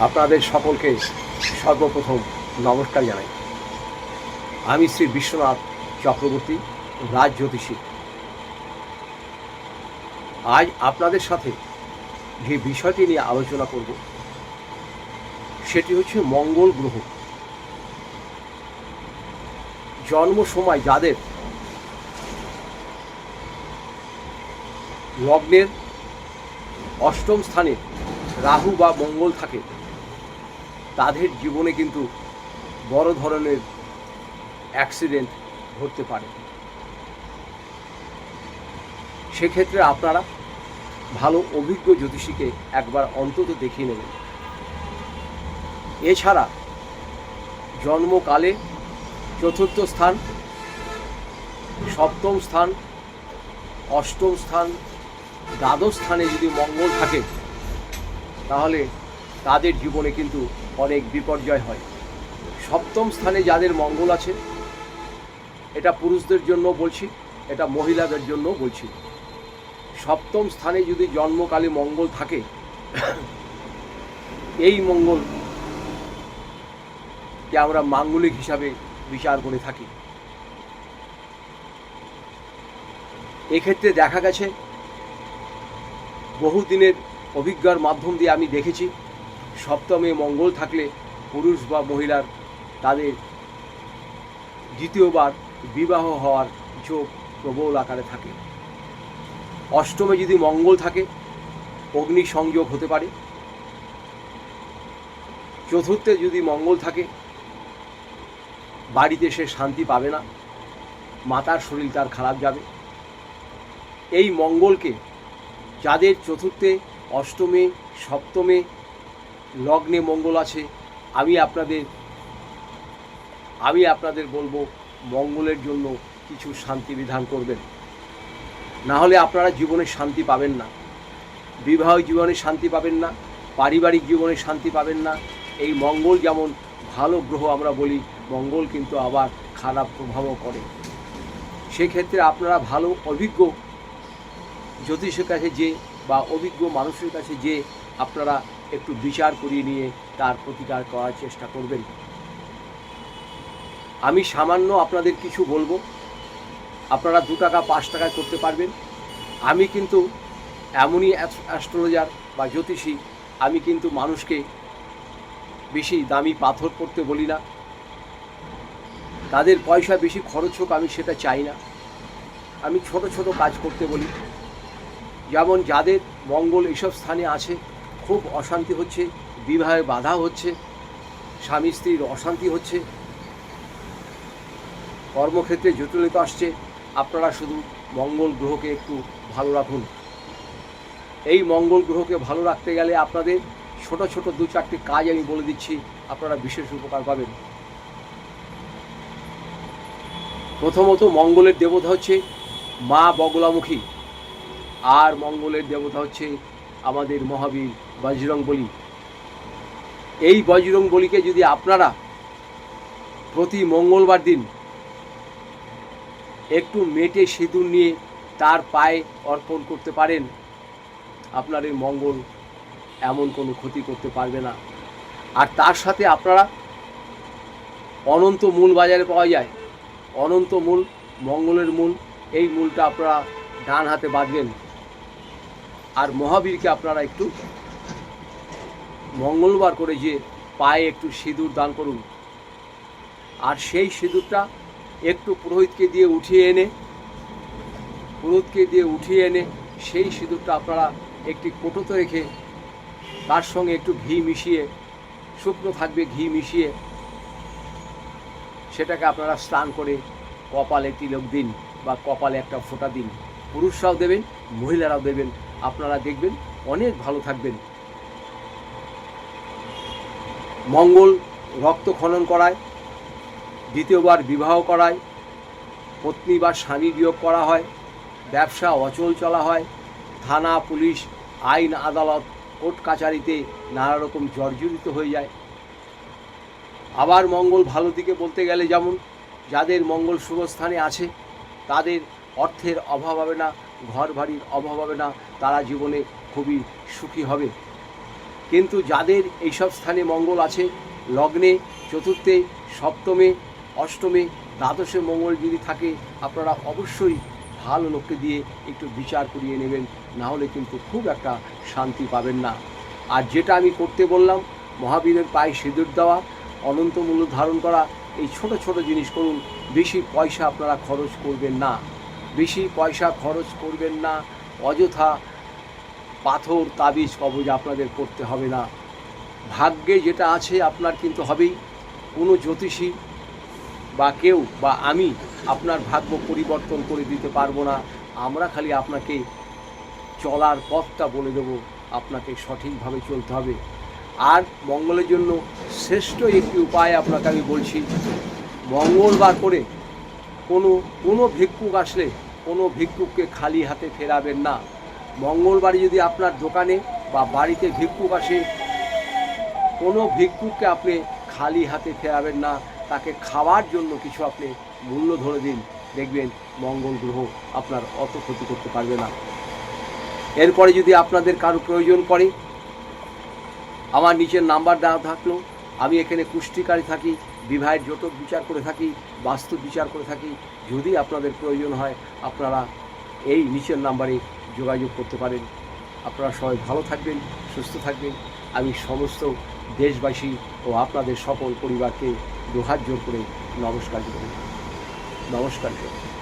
আপনাদের সকলকে সর্বপ্রথম নমস্কার জানাই। আমি শ্রী বিশ্বনাথ চক্রবর্তী রাজ জ্যোতিষী আজ আপনাদের সাথে যে বিষয়টি নিয়ে আলোচনা করব, সেটি হচ্ছে মঙ্গল গ্রহ। জন্ম সময় যাদের লগ্নের অষ্টম স্থানে রাহু বা মঙ্গল থাকে তাদের জীবনে কিন্তু বড় ধরনের অ্যাক্সিডেন্ট ঘটতে পারে। সেক্ষেত্রে আপনারা ভালো অভিজ্ঞ জ্যোতিষীকে একবার অন্তত দেখিয়ে নেবেন। এছাড়া জন্মকালে চতুর্থ স্থান, সপ্তম স্থান, অষ্টম স্থান, দ্বাদশ স্থানে যদি মঙ্গল থাকে, তাহলে তাদের জীবনে কিন্তু অনেক বিপর্যয় হয়। সপ্তম স্থানে যাদের মঙ্গল আছে, এটা পুরুষদের জন্য বলছি, এটা মহিলাদের জন্য বলছি। সপ্তম স্থানে যদি জন্মকালে মঙ্গল থাকে, এই মঙ্গল কে আমরা মাঙ্গলিক হিসাবে বিচার করে থাকি। এক্ষেত্রে দেখা গেছে, বহুদিনের অভিজ্ঞার মাধ্যম দিয়ে আমি দেখেছি সপ্তমে মঙ্গল থাকলে পুরুষ বা মহিলার তাদের দ্বিতীয়বার বিবাহ হওয়ার যোগ প্রবল আকারে থাকে। অষ্টমে যদি মঙ্গল থাকে, অগ্নি সংযোগ হতে পারে। চতুর্থে যদি মঙ্গল থাকে, বাড়িতে সে শান্তি পাবে না, মাতার শরীর তার খারাপ যাবে। এই মঙ্গলকে যাদের চতুর্থে, অষ্টমে, সপ্তমে লগ্নে মঙ্গল আছে, আমি আপনাদের আমি আপনাদের বলব, মঙ্গলের জন্য কিছু শান্তি বিধান করবেন। না হলে আপনারা জীবনে শান্তি পাবেন না। বিবাহ জীবনে শান্তি পাবেন না, পারিবারিক জীবনে শান্তি পাবেন না। এই মঙ্গল যেমন ভালো গ্রহ আমরা বলি, মঙ্গল কিন্তু আবার খারাপ প্রভাবও করে। সেক্ষেত্রে আপনারা ভালো, অভিজ্ঞ জ্যোতিষের কাছে যে বা অভিজ্ঞ মানুষের কাছে যে আপনারা একটু বিচার করিয়ে নিয়ে তার প্রতিকার করার চেষ্টা করবেন। আমি সামান্য আপনাদের কিছু বলব। আপনারা দু টাকা, পাঁচ টাকায় করতে পারবেন। আমি কিন্তু এমনই অ্যাস্ট্রোলজার বা জ্যোতিষী, আমি কিন্তু মানুষকে বেশি দামি পাথর পড়তে বলি না। তাদের পয়সা বেশি খরচ হোক, আমি সেটা চাই না। আমি ছোট ছোট কাজ করতে বলি। যেমন যাদের মঙ্গল এইসব স্থানে আছে খুব অশান্তি হচ্ছে, বিবাহে বাধা হচ্ছে, স্বামী স্ত্রীর অশান্তি হচ্ছে। কর্মক্ষেত্রে জটিলতা আসছে, আপনারা শুধু মঙ্গল গ্রহকে একটু ভালো রাখুন। এই মঙ্গল গ্রহকে ভালো রাখতে গেলে আপনাদের ছোট ছোট দু চারটি কাজ আমি বলে দিচ্ছি, আপনারা বিশেষ উপকার পাবেন। প্রথমত মঙ্গলের দেবতা হচ্ছে মা বগলামুখী, আর মঙ্গলের দেবতা হচ্ছে আমাদের মহাবীর বজরং বলি। এই বজরং বলিকে যদি আপনারা প্রতি মঙ্গলবার দিন একটু মেটে সিঁদুর নিয়ে তার পায়ে অর্পণ করতে পারেন আপনার এই মঙ্গল এমন কোনো ক্ষতি করতে পারবে না। আর তার সাথে আপনারা অনন্ত মূল বাজারে পাওয়া যায়। অনন্ত মূল, মঙ্গলের মূল, এই মূলটা আপনারা ডান হাতে বাঁধবেন। আর মহাবীরকে আপনারা একটু মঙ্গলবার করে যে পায়ে একটু সিঁদুর দান করুন। আর সেই সিঁদুরটা একটু পুরোহিতকে দিয়ে উঠিয়ে এনে, পুরোহিতকে দিয়ে উঠিয়ে এনে সেই সিঁদুরটা আপনারা একটি কোটোতে রেখে তার সঙ্গে একটু ঘি মিশিয়ে, শুকনো থাকবে ঘি মিশিয়ে সেটাকে আপনারা স্নান করে কপালে তিলক দিন বা কপালে একটা ফোঁটা দিন। পুরুষরাও দেবেন, মহিলারাও দেবেন। আপনারা দেখবেন, অনেক ভালো থাকবেন। মঙ্গল রক্ত খনন করায়, দ্বিতীয়বার বিবাহ করায়, পত্নী বা স্বামী বিয়োগ করা হয়, ব্যবসা অচল চলা হয়, থানা, পুলিশ, আইন, আদালত, কোর্ট কাচারিতে নানা রকম জর্জরিত হয়ে যায়। আবার মঙ্গল ভালো দিকে বলতে গেলে যেমন, যাদের মঙ্গল শুভস্থানে আছে, তাদের অর্থের অভাব হবে না। ঘর বাড়ির অভাব হবে না, তারা জীবনে খুবই সুখী হবে। কিন্তু যাদের এইসব স্থানে মঙ্গল আছে, লগ্নে চতুর্থে, সপ্তমে, অষ্টমে, দ্বাদশে মঙ্গল যদি থাকে, আপনারা অবশ্যই ভালো লোককে দিয়ে একটু বিচার করিয়ে নেবেন না হলে কিন্তু খুব একটা শান্তি পাবেন না। আর যেটা আমি করতে বললাম, মহাবীরের পায়ে সিঁদুর দেওয়া, অনন্ত মূল্য ধারণ করা, এই ছোট ছোট জিনিস করুন, বেশি পয়সা আপনারা খরচ করবেন না। বেশি পয়সা খরচ করবেন না। অযথা পাথর, তাবিজ, কবজ আপনাদের করতে হবে না। ভাগ্যে যেটা আছে আপনার কিন্তু হবেই। কোনো জ্যোতিষী বা কেউ বা আমি আপনার ভাগ্য পরিবর্তন করে দিতে পারব না। আমরা খালি আপনাকে চলার পথটা বলে দেব। আপনাকে সঠিকভাবে চলতে হবে। আর মঙ্গলের জন্য শ্রেষ্ঠ একটি উপায় আপনাকে আমি বলছি, মঙ্গলবার করে কোনো কোনো ভিক্ষুক আসলে কোনো ভিক্ষুককে খালি হাতে ফেরাবেন না। মঙ্গলবারে যদি আপনার দোকানে বা বাড়িতে ভিক্ষুক আসে, কোনো ভিক্ষুককে আপনি খালি হাতে ফেরাবেন না। তাকে খাওয়ার জন্য কিছু আপনি মূল্য ধরে দিন। দেখবেন মঙ্গল গ্রহ আপনার অত ক্ষতি করতে পারবে না। এরপরে যদি আপনাদের কারও প্রয়োজন পড়ে, আমার নিচের নাম্বার দেওয়া থাকল। আমি এখানে পুষ্টিকারী থাকি। বিবাহের যত বিচার করে থাকি, বাস্তু বিচার করে থাকি, যদি আপনাদের প্রয়োজন হয়, আপনারা এই নিচের নাম্বারে যোগাযোগ করতে পারেন। আপনারা সবাই ভালো থাকবেন, সুস্থ থাকবেন। আমি সমস্ত দেশবাসী ও আপনাদের সকল পরিবারকে দুহাত জোর করে নমস্কার করি নমস্কার করি